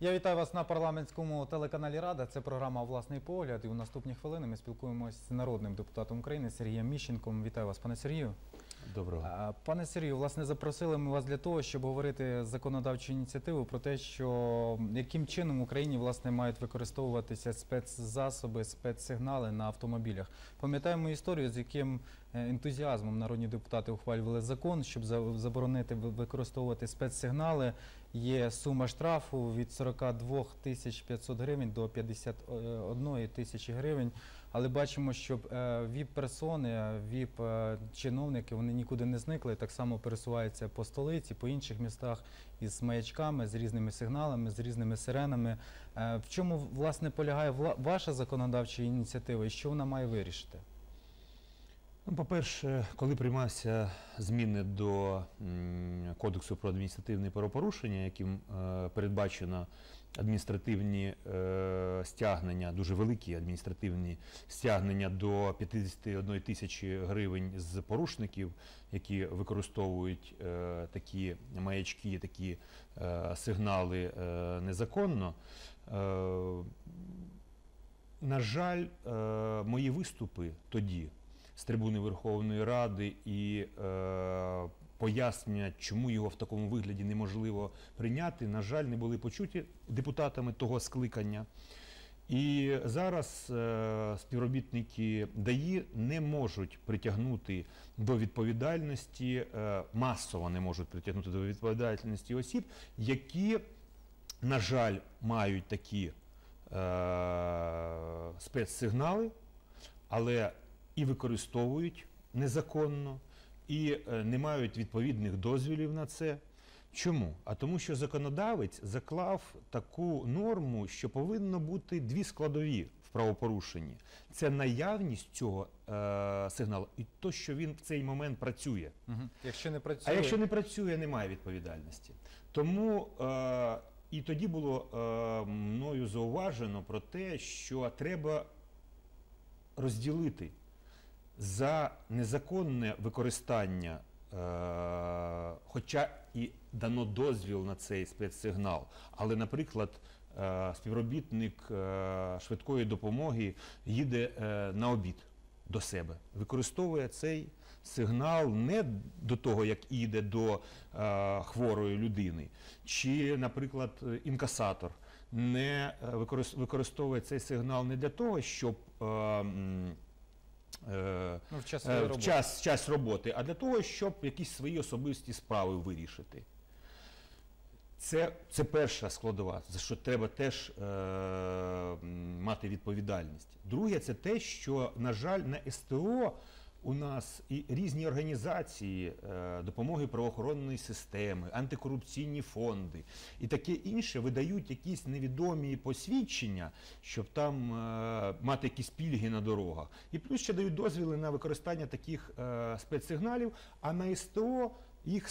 Я вітаю вас на парламентському телеканалі Рада. Це програма Власний погляд. І у наступні хвилини ми спілкуємося з народним депутатом України Сергієм Міщенком. Вітаю вас, пане Сергію. Доброго. Пане Сергію, власне, запросили ми вас для того, щоб говорити законодавчу ініціативу про те, що яким чином в Україні власне мають використовуватися спецзасоби, спецсигнали на автомобілях. Пам'ятаємо історію, з яким е, ентузіазмом народні депутати ухвалювали закон, щоб заборонити використовувати спецсигнали. Є сума штрафу від 42 тисяч 500 гривень до 51 тисячі гривень. Але бачимо, що е, ВІП-персони, ВІП-чиновники, вони нікуди не зникли, так само пересуваються по столиці, по інших містах із маячками, з різними сигналами, з різними сиренами. Е, В чому власне полягає ваша законодавча ініціатива і що вона має вирішити? Ну, по-перше, коли приймався зміни до Кодексу про адміністративні правопорушення, яким е, передбачено адміністративні е, стягнення, дуже великі адміністративні стягнення до 51 тисячі гривень з порушників, які використовують е, такі маячки, такі сигнали незаконно. На жаль, мої виступи тоді з трибуни Верховної Ради і е, пояснення, чому його в такому вигляді неможливо прийняти, на жаль, не були почуті депутатами того скликання. І зараз е, співробітники ДАІ не можуть притягнути до відповідальності, е, масово не можуть притягнути до відповідальності осіб, які, на жаль, мають такі е, спецсигнали, але і використовують незаконно, і е, не мають відповідних дозвілів на це. Чому? А тому, що законодавець заклав таку норму, що повинно бути дві складові в правопорушенні: це наявність цього е, сигналу і то, що він в цей момент працює. Якщо не працює, А якщо не працює, немає відповідальності. Тому е, і тоді було е, мною зауважено про те, що треба розділити за незаконне використання, е, хоча і дано дозвіл на цей спецсигнал, але, наприклад, е, співробітник е, швидкої допомоги їде е, на обід до себе, використовує цей сигнал не до того, як іде до е, хворої людини, чи, наприклад, інкасатор. Не е, використовує цей сигнал не для того, щоб е, ну, в час е, в роботи. час, час роботи, а для того, щоб якісь свої особисті справи вирішити. Це, це перша складова, за що треба теж е, мати відповідальність. Друге, це те, що, на жаль, на СТО у нас і різні організації е, допомоги правоохоронної системи, антикорупційні фонди і таке інше видають якісь невідомі посвідчення, щоб там е, мати якісь пільги на дорогах. І плюс ще дають дозвіли на використання таких е, спецсигналів, а на СТО їх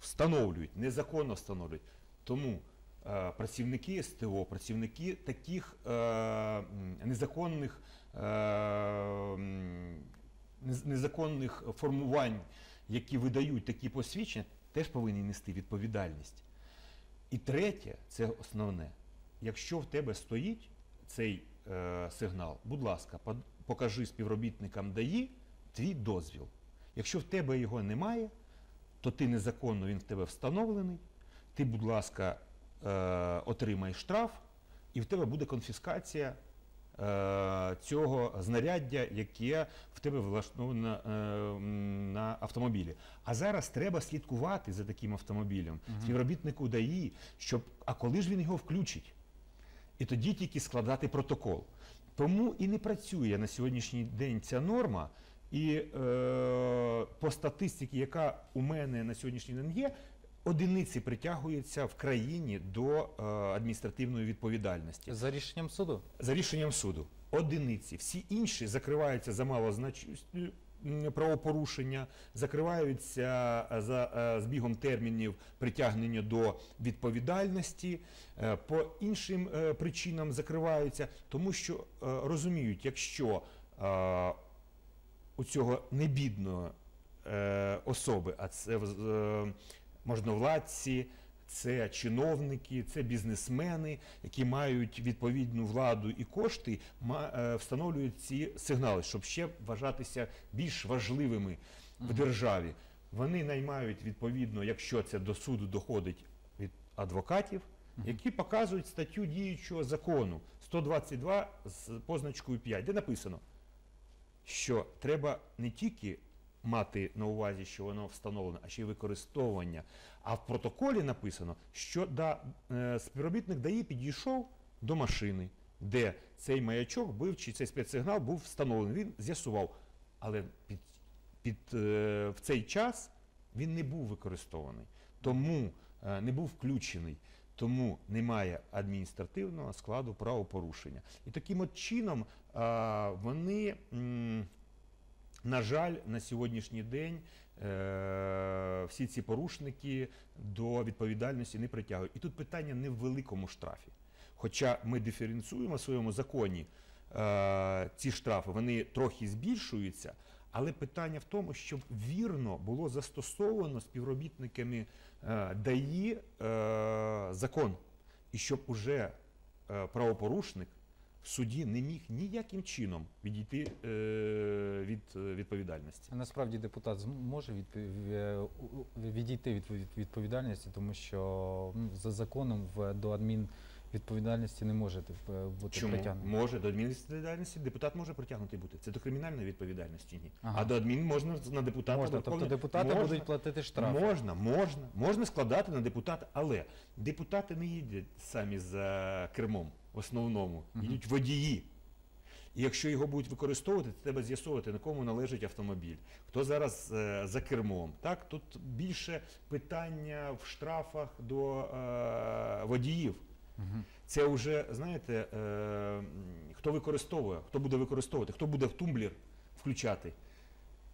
встановлюють, незаконно встановлюють. Тому працівники СТО, працівники таких незаконних, незаконних формувань, які видають такі посвідчення, теж повинні нести відповідальність. І третє, це основне. Якщо в тебе стоїть цей е, сигнал, будь ласка, покажи співробітникам ДАІ твій дозвіл. Якщо в тебе його немає, то ти незаконно він в тебе встановлений. Ти, будь ласка, е, отримай штраф, і в тебе буде конфіскація цього знаряддя, яке в тебе влаштовано е, на автомобілі. А зараз треба слідкувати за таким автомобілем, співробітнику ДАІ, щоб а коли ж він його включить? І тоді тільки складати протокол. Тому і не працює на сьогоднішній день ця норма. І е, по статистиці, яка у мене на сьогоднішній день є, одиниці притягуються в країні до е, адміністративної відповідальності За рішенням суду? за рішенням суду. Одиниці. Всі інші закриваються за малозначністю правопорушення, закриваються е, за е, збігом термінів притягнення до відповідальності, по іншим причинам закриваються, тому що розуміють, якщо у цього небідної особи, а це можновладці, це чиновники, це бізнесмени, які мають відповідну владу і кошти, е, встановлюють ці сигнали, щоб ще вважатися більш важливими в державі. Вони наймають відповідно, якщо це до суду доходить від адвокатів, які показують статтю діючого закону 122 з позначкою 5, де написано, що треба не тільки мати на увазі, що воно встановлено, а ще й використовування. А в протоколі написано, що да, е, співробітник ДАІ підійшов до машини, де цей маячок був, чи цей спецсигнал був встановлений. Він з'ясував, але під, під, е, в цей час він не був використований, тому е, не був включений. Тому немає адміністративного складу правопорушення. І таким от чином вони, на жаль, на сьогоднішній день е, всі ці порушники до відповідальності не притягують. І тут питання не в великому штрафі. Хоча ми диференціюємо в своєму законі е, ці штрафи, вони трохи збільшуються, але питання в тому, щоб вірно було застосовано співробітниками е, ДАІ е, закон, і щоб уже правопорушник в суді не міг ніяким чином відійти е, від е, відповідальності. А Насправді депутат зможе може е, відійти від від- відповідальності, тому що за законом в до адмінвідповідальності не може е, бути Чому притягнутий. може до адмінвідповідальності депутат може притягнутий бути? Це до кримінальної відповідальності ні. Ага. А до адмін можна на депутата Можна, тобто депутати можна. будуть платити штрафи. Можна, можна, можна складати на депутата, але депутати не їдять самі за кермом в основному, їдуть водії. І якщо його будуть використовувати, то треба з'ясовувати, на кому належить автомобіль, хто зараз е, за кермом. Так? Тут більше питання в штрафах до е, водіїв. Це вже, знаєте, е, хто використовує, хто буде використовувати, хто буде в тумблер включати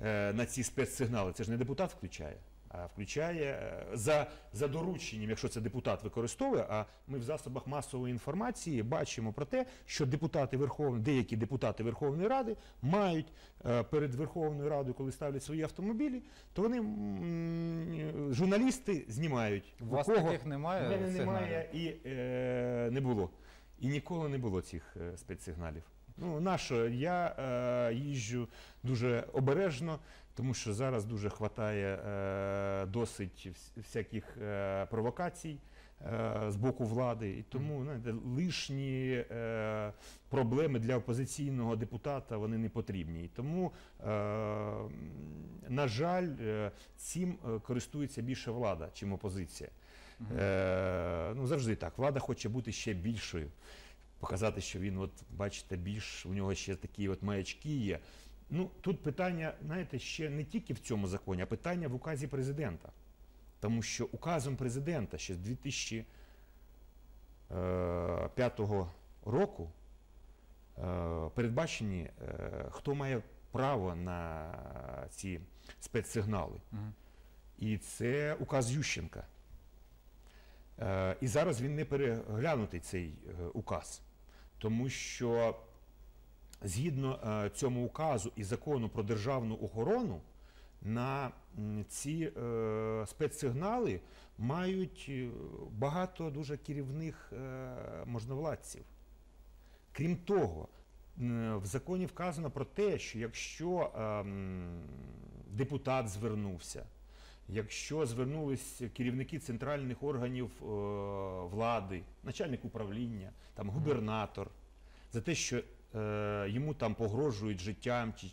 е, на ці спецсигнали. Це ж не депутат включає, включає е, за, за дорученням, якщо це депутат використовує. А ми в засобах масової інформації бачимо про те, що депутати Верховної, деякі депутати Верховної Ради мають е, перед Верховною Радою, коли ставлять свої автомобілі, то вони журналісти знімають. У вас кого- таких немає мене немає і е, не було. І ніколи не було цих е, спецсигналів. Ну, нащо? Я е, їжджу дуже обережно, тому що зараз дуже хватає е, досить всяких е, провокацій е, з боку влади. І тому знаєте, лишні е, проблеми для опозиційного депутата вони не потрібні. І тому, е, на жаль, е, цим е, користується більше влада, чим опозиція. Е, ну, завжди так. Влада хоче бути ще більшою. Показати, що він, от, бачите, більш, у нього ще такі от маячки є. Ну, тут питання, знаєте, ще не тільки в цьому законі, а питання в указі президента. Тому що указом президента ще з 2005 року е, передбачені, е, хто має право на ці спецсигнали. Мгм. І це указ Ющенка. Е, І зараз він не переглянутий цей е, указ, тому що згідно е, цьому указу і закону про державну охорону, на ці е, спецсигнали мають е, багато дуже керівних можновладців. Крім того, в законі вказано про те, що якщо депутат звернувся, якщо звернулись керівники центральних органів е, влади, начальник управління, там губернатор, за те, що е, йому там погрожують життям, чи,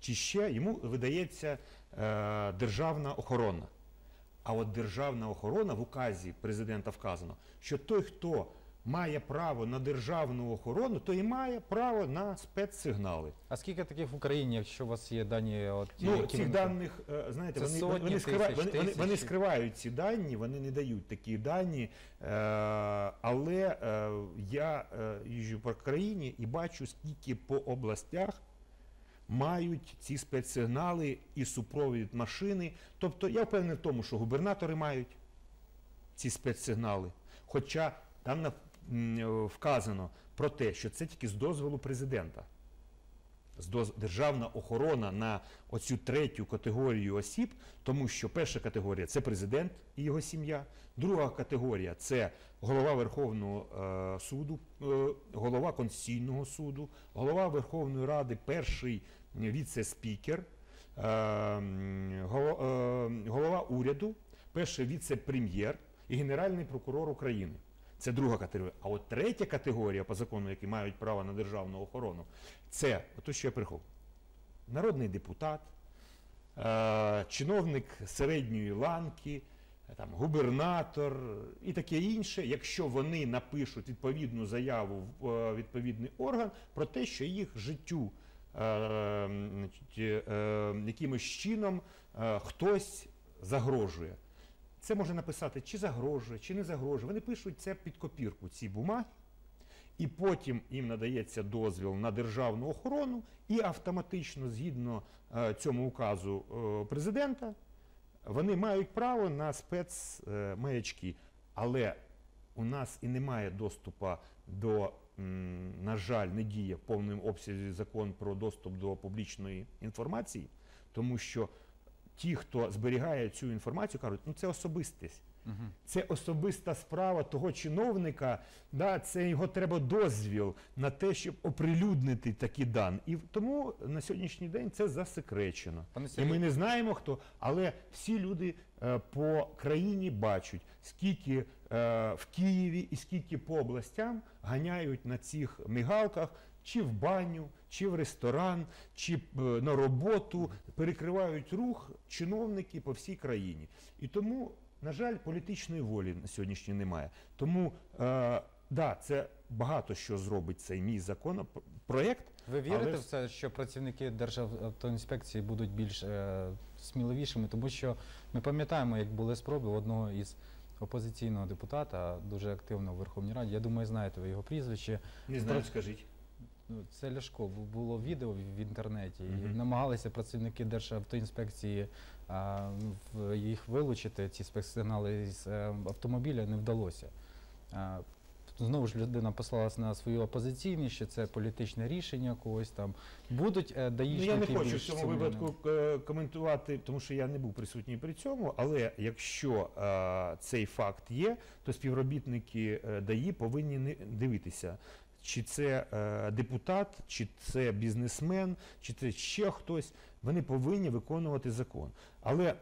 чи ще йому видається е, державна охорона. А от державна охорона в указі президента вказано, що той, хто має право на державну охорону, то і має право на спецсигнали. А скільки таких в Україні, якщо у вас є дані? От, Ну, які цих ви- даних, е, знаєте, Це вони, сотні вони, скривають, тисяч, вони, вони, вони тисячі. скривають ці дані, вони не дають такі дані. Е, але е, я е, їжджу по країні і бачу, скільки по областях мають ці спецсигнали і супровід машини. Тобто я впевнений в тому, що губернатори мають ці спецсигнали. Хоча там на- вказано про те, що це тільки з дозволу президента. державна охорона на оцю третю категорію осіб, тому що перша категорія це президент і його сім'я, друга категорія це голова Верховного е, суду, е, голова Конституційного суду, голова Верховної Ради, перший віце-спікер, е, е, голова уряду, перший віце-прем'єр і генеральний прокурор України. Це друга категорія. А от третя категорія по закону, які мають право на державну охорону, це то, що я прихов. Народний депутат, е, чиновник середньої ланки, е, там, губернатор і таке інше, якщо вони напишуть відповідну заяву в е, відповідний орган про те, що їх життю якимось чином хтось загрожує. Це може написати, чи загрожує, чи не загрожує. Вони пишуть це під копірку ці бумаги, і потім їм надається дозвіл на державну охорону, і автоматично, згідно е, цьому указу е, президента, вони мають право на спецмаячки. Але у нас і немає доступу до, м, на жаль, не діє в повному обсязі закон про доступ до публічної інформації, тому що ті, хто зберігає цю інформацію, кажуть, ну це особистість. Це особиста справа того чиновника, да, це його треба дозвіл на те, щоб оприлюднити такі дані. І тому на сьогоднішній день це засекречено. І ми не знаємо хто, але всі люди е, по країні бачать, скільки е, в Києві і скільки по областям ганяють на цих мигалках, чи в баню, чи в ресторан, чи е, на роботу, перекривають рух чиновники по всій країні. І тому, на жаль, політичної волі на сьогоднішній немає. Тому е, да, це багато що зробить цей мій законопроект. ви вірите але в це, що працівники Державтоінспекції будуть більш е, сміливішими, тому що ми пам'ятаємо, як були спроби одного із опозиційного депутата, дуже активно в Верховній Раді. Я думаю, знаєте ви його прізвище. Не знаю, скажіть. Ну, Це Ляшко. Було відео в інтернеті, і намагалися працівники Державтоінспекції а, їх вилучити, ці спецсигнали з е, автомобіля не вдалося. А, Знову ж людина послалася на свою опозиційність, що це політичне рішення когось там. Будуть е, Ну, я не хочу в цьому випадку е, коментувати, тому що я не був присутній при цьому. Але якщо е, цей факт є, то співробітники е, ДАІ повинні не- дивитися, чи це е, депутат, чи це бізнесмен, чи це ще хтось. Вони повинні виконувати закон. Але,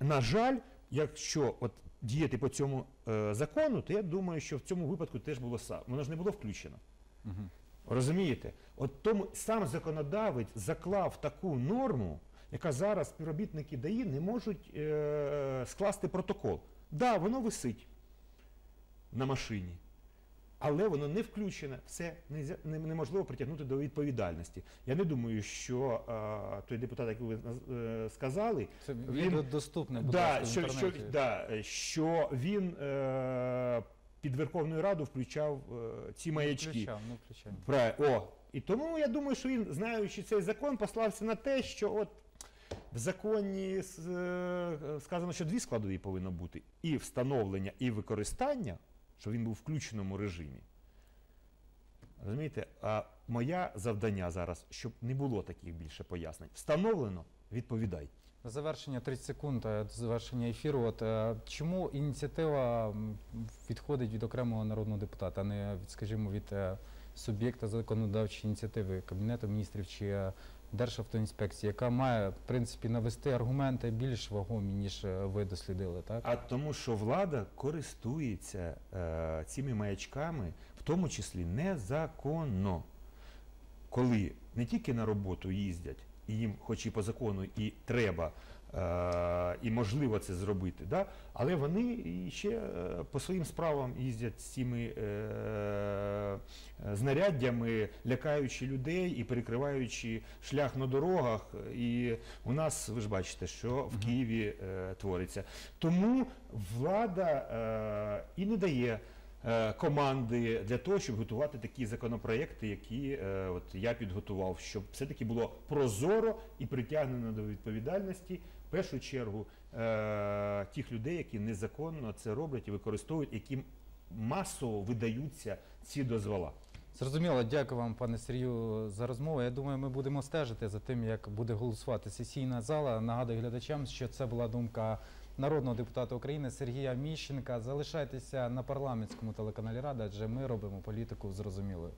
на жаль, якщо от діяти по цьому е, закону, то я думаю, що в цьому випадку теж було сам. Воно ж не було включено. Мгм. Розумієте? От тому сам законодавець заклав таку норму, яка зараз співробітники ДАІ не можуть е- скласти протокол. Да, воно висить на машині, але воно не включене, все неможливо притягнути до відповідальності. Я не думаю, що е- той депутат, який ви е, сказали, Це Він- доступне, да, що, що, да, що він е- під Верховною Раду включав е- ці Не маячки. включав, не включав. Правильно. О, і тому я думаю, що він, знаючи цей закон, послався на те, що от в законі е, сказано, що дві складові повинно бути: і встановлення, і використання, що він був в включеному режимі. Розумієте? А моє завдання зараз, щоб не було таких більше пояснень. Встановлено, відповідай. На завершення 30 секунд е, до завершення ефіру. От е, чому ініціатива відходить від окремого народного депутата, а не від, скажімо, від е, суб'єкта законодавчої ініціативи Кабінету міністрів чи Державтоінспекції, яка має в принципі навести аргументи більш вагомі, ніж е, ви дослідили, так? А тому, що влада користується е, цими маячками, в тому числі незаконно. Коли не тільки на роботу їздять, і їм, хоч і по закону, і треба, і можливо це зробити, да? але вони ще е, по своїм справам їздять з цими е, е, знаряддями, лякаючи людей і перекриваючи шлях на дорогах. І у нас, ви ж бачите, що в Києві е, твориться. Тому влада е, і не дає е, команди для того, щоб готувати такі законопроекти, які е, от я підготував, щоб все-таки було прозоро і притягнено до відповідальності в першу чергу е, тих людей, які незаконно це роблять і використовують, яким масово видаються ці дозвола. Зрозуміло, дякую вам, пане Сергію, за розмову. Я думаю, ми будемо стежити за тим, як буде голосувати сесійна зала. Нагадую глядачам, що це була думка народного депутата України Сергія Міщенка. Залишайтеся на парламентському телеканалі Рада, адже ми робимо політику зрозумілою.